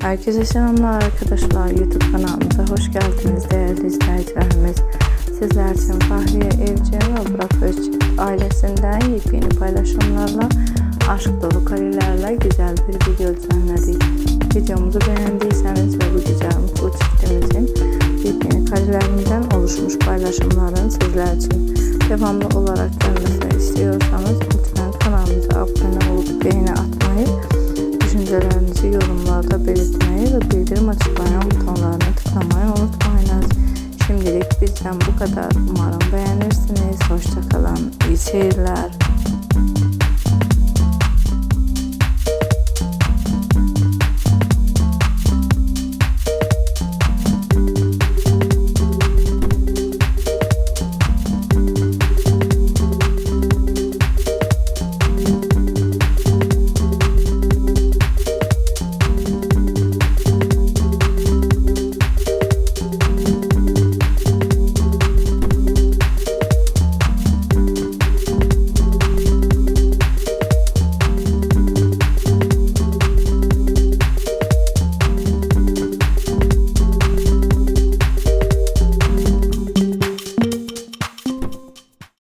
Herkese selamlar arkadaşlar. YouTube kanalımıza hoş geldiniz değerli izleyicilerimiz. Sizler için Fahriye Evcen ve Burak Özçivit ailesinden yepyeni paylaşımlarla aşk dolu karelerle güzel bir video düzenledik. Videomuzu beğendiyseniz ve bu güzel mutlu çiftimizin yepyeni karelerinden oluşmuş paylaşımların sizler için devamlı olarak gelmesini istiyorsanız lütfen kanalımıza abone olup beğeni atmayı Düşüncelerinizi ve bildirim açıklayan butonlarını tıklamayı unutmayınız. Şimdilik bizden bu kadar. Umarım beğenirsiniz. Hoşçakalın. İyi seyirler.